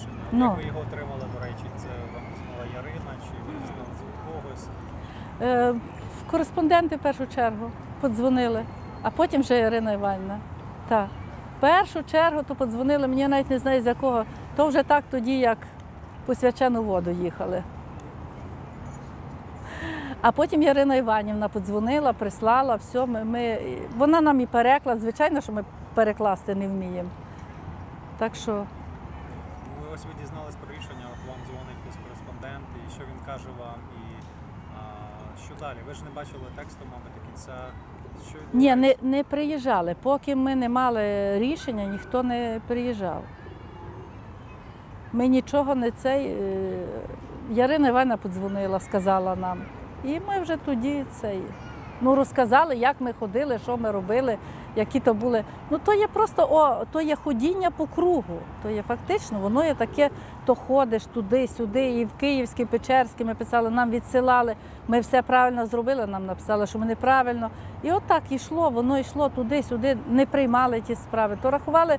рішення. Ну. Як ви його отримали, до речі, це вам сказала Ярина, чи ви дізнались від когось? Е, в кореспонденти в першу чергу подзвонили, а потім вже Ірина Іванівна. Так. В першу чергу то подзвонили, мені навіть не знаю з якого. То вже так тоді, як по свячену воду їхали. А потім Ярина Іванівна подзвонила, прислала, все, ми, ми, вона нам і переклад. Звичайно, що ми перекласти не вміємо. Так що Ну, ось ви дізнались про рішення, от вам дзвонить якийсь кореспондент, і що він каже вам, і а, що далі? Ви ж не бачили тексту, мабуть, до кінця. Що Ні, не, не приїжджали. Поки ми не мали рішення, ніхто не приїжджав. Ми нічого не цей. е, Ярина Івановна подзвонила, сказала нам. І ми вже тоді цей. Ну, розказали, як ми ходили, що ми робили, які то були. Ну, то є просто о, то є ходіння по кругу. То є фактично, воно є таке, то ходиш туди-сюди, і в Київській, Печерській ми писали, нам відсилали. Ми все правильно зробили, нам написали, що ми неправильно. І отак йшло, воно йшло туди-сюди, не приймали ті справи. То рахували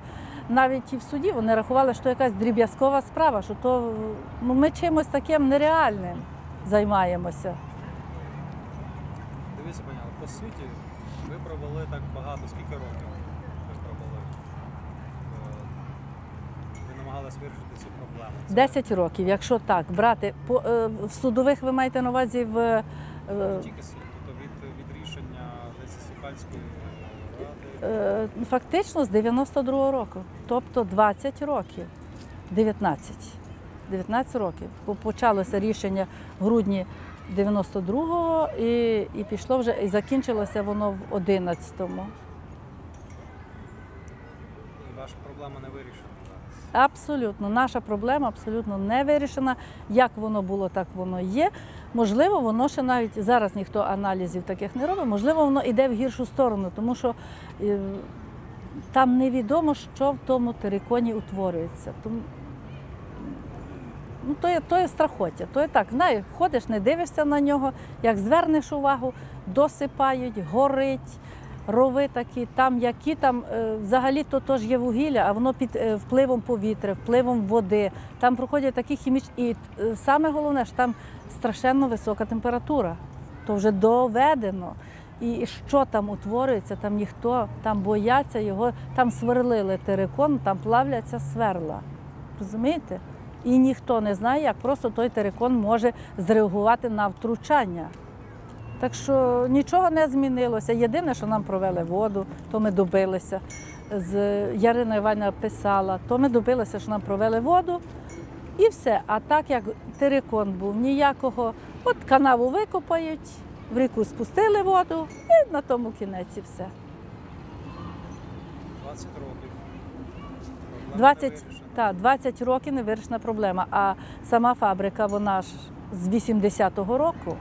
навіть і в суді, вони рахували, що якась дріб'язкова справа, що то ну, ми чимось таким нереальним займаємося. Дивіться, пані, по суті, ви провели так багато. Скільки років ви провели? Е, Ви намагалися вирішити цю проблему. Це 10 років, якщо так, брати по е, в судових ви маєте на увазі в е, Не тільки суд, тобто від, від рішення десь Сукальської ради. е, фактично з 92-го року, тобто 20 років, 19. 19 років. Бо Почалося рішення в грудні 92-го і, і пішло вже, і закінчилося воно в 11-му. І ваша проблема не вирішена зараз. Абсолютно, наша проблема абсолютно не вирішена. Як воно було, так воно є. Можливо, воно ще навіть зараз ніхто аналізів таких не робить. Можливо, воно йде в гіршу сторону, тому що е, там невідомо, що в тому териконі утворюється. Тому, ну, то, є, то є страхоття. То є так, знаєш, ходиш, не дивишся на нього, як звернеш увагу, досипають, горить. Рови такі, там які там е, взагалі то теж є вугілля, а воно під е, впливом повітря, впливом води. Там проходять такі хімічні. І е, саме головне, що там страшенно висока температура. То вже доведено. І що там утворюється, там ніхто, там бояться його, там сверлили терикон, там плавляться сверла. Розумієте? І ніхто не знає, як просто той терикон може зреагувати на втручання. Так що нічого не змінилося. Єдине, що нам провели воду, то ми добилися. З Ярина Івановна писала, то ми добилися, що нам провели воду. І все. А так як терикон був, ніякого, от канаву викопають, в ріку спустили воду, і на тому кінець і все. 20 років. Проблема не 20, та, 20 років не вирішена проблема. А сама фабрика, вона ж з 80-го року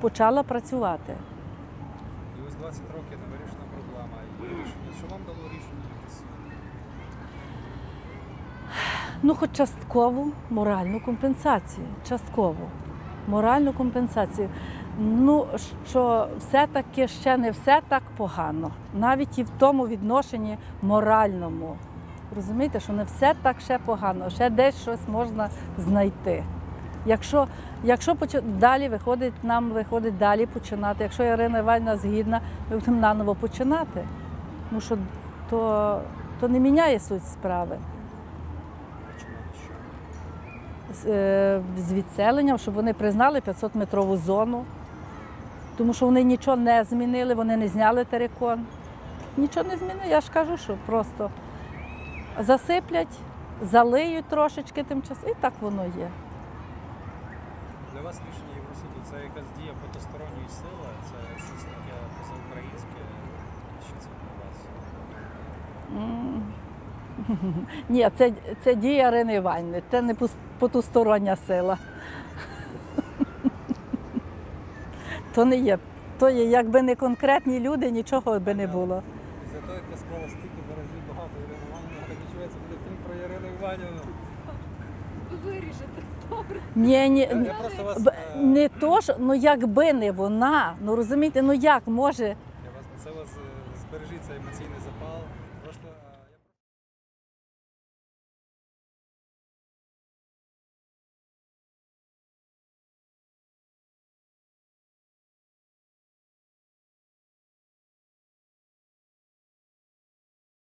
почала працювати. І ось 20 років не вирішена проблема. І рішення, що вам дало рішення? Ну, хоч часткову моральну компенсацію. Часткову моральну компенсацію. Ну, що все-таки ще не все так погано, навіть і в тому відношенні моральному. Розумієте, що не все так ще погано, ще десь щось можна знайти. Якщо, якщо поча- далі виходить, нам виходить далі починати. Якщо Ірина Іванівна згідна, ми будемо наново починати. Тому що то, то не міняє суть справи. З, е, відселенням, щоб вони признали 500-метрову зону, тому що вони нічого не змінили, вони не зняли терикон. Нічого не змінили. Я ж кажу, що просто засиплять, залиють трошечки тим часом, і так воно є. Для вас рішення Євросуду це якась дія потосторонньої сили, це щось таке позаукраїнське. Що це для вас? Ні, це, це дія Ірини Іванівни, це не потустороння сила. То не є. То є, якби не конкретні люди, нічого би не було. Після того, як я склала стільки бережів багато Ірини Іванівни, так відчувається, буде фільм Іванівну. Вирішити. Добре. Ні, ні, Я, ні. просто вас. Б- е, Не то ж, ну якби не вона, ну розумієте, ну як може? Я вас, це вас е, збережіть цей емоційний запал.